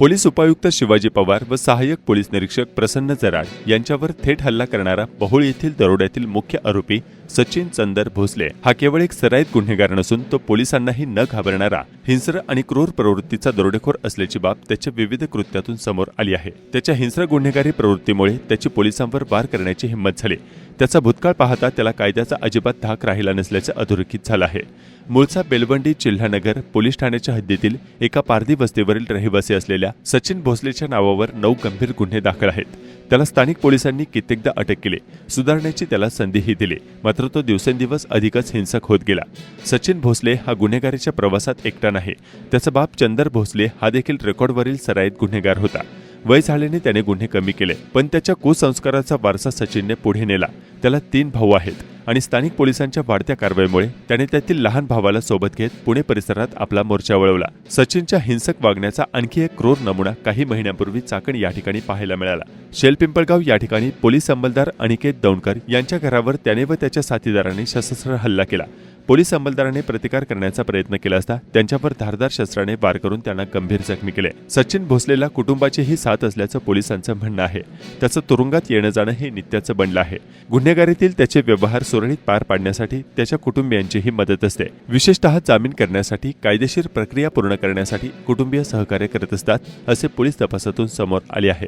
Police उपायुक्त शिवाजी पवार व सहाय्यक पोलीस निरीक्षक प्रसन्न जराड यांच्यावर थेट हल्ला करणारा बहोळ येथील दरोड्यातील मुख्य आरोपी सचिन चंदर भोसले हा केवळ एक सराईत गुन्हेगार नसून तो पोलिसांनाही न घाबरणारा हिंस्र आणि क्रूर प्रवृत्तीचा दरोडेखोर असल्याची बाब त्याच्या विविध कृत्यातून समोर आली आहे. त्याच्या हिंस्र गुन्हेगारी प्रवृत्तीमुळे त्याची पोलिसांवर वार करण्याची हिंमत झाली. त्याचा भूतकाळ पाहता त्याला कायद्याचा अजिबात धाक राहिला नसल्याचं अधोरेखित झालं आहे. मूळचा बेलवंडी जिल्हानगर पोलीस ठाण्याच्या हद्दीतील एका पारधी वस्तीवरील रहिवासी असलेल्या सचिन भोसलेच्या नावावर नऊ गंभीर गुन्हे दाखल आहेत. त्याला स्थानिक पोलिसांनी कित्येकदा अटक केली. सुधारण्याची त्याला संधीही दिली. मात्र तो दिवसेंदिवस अधिकच हिंसक होत गेला. सचिन भोसले हा गुन्हेगारीच्या प्रवासात एकटा नाही. त्याचा बाप चंदर भोसले हा देखील रेकॉर्डवरील सराईत गुन्हेगार होता. वय झाल्याने त्याने गुन्हे कमी केले पण त्याच्या कुसंस्काराचा वारसा सचिनने पुढे नेला. त्याला तीन भाऊ आहेत. आणि स्थानिक पोलिसांच्या वाढत्या कारवाईमुळे त्याने त्यातील लहान भावाला सोबत घेत पुणे परिसरात आपला मोर्चा वळवला. सचिनच्या हिंसक वागण्याचा आणखी एक क्रूर नमुना काही महिन्यांपूर्वी चाकण या ठिकाणी पाहायला मिळाला. शेलपिंपळगाव या ठिकाणी पोलीस अंमलदार अनिकेत दौंडकर यांच्या घरावर त्याने व त्याच्या साथीदारांनी सशस्त्र हल्ला केला. पोलीस अंमलदाराने प्रतिकार करण्याचा प्रयत्न केला असता त्यांच्यावर धारदार शस्त्राने वार करून त्यांना गंभीर जखमी केले. सचिन भोसलेला कुटुंबाचीही साथ असल्याचं पोलिसांचं म्हणणं आहे. त्याचं तुरुंगात येणं जाणं हे नित्याचं बनलं आहे. गुन्हेगारीतील त्याचे व्यवहार सुरळीत पार पाडण्यासाठी त्याच्या कुटुंबियांचीही मदत असते. विशेषतः जामीन करण्यासाठी कायदेशीर प्रक्रिया पूर्ण करण्यासाठी कुटुंबीय सहकार्य करत असतात असे पोलीस तपासातून समोर आले आहे.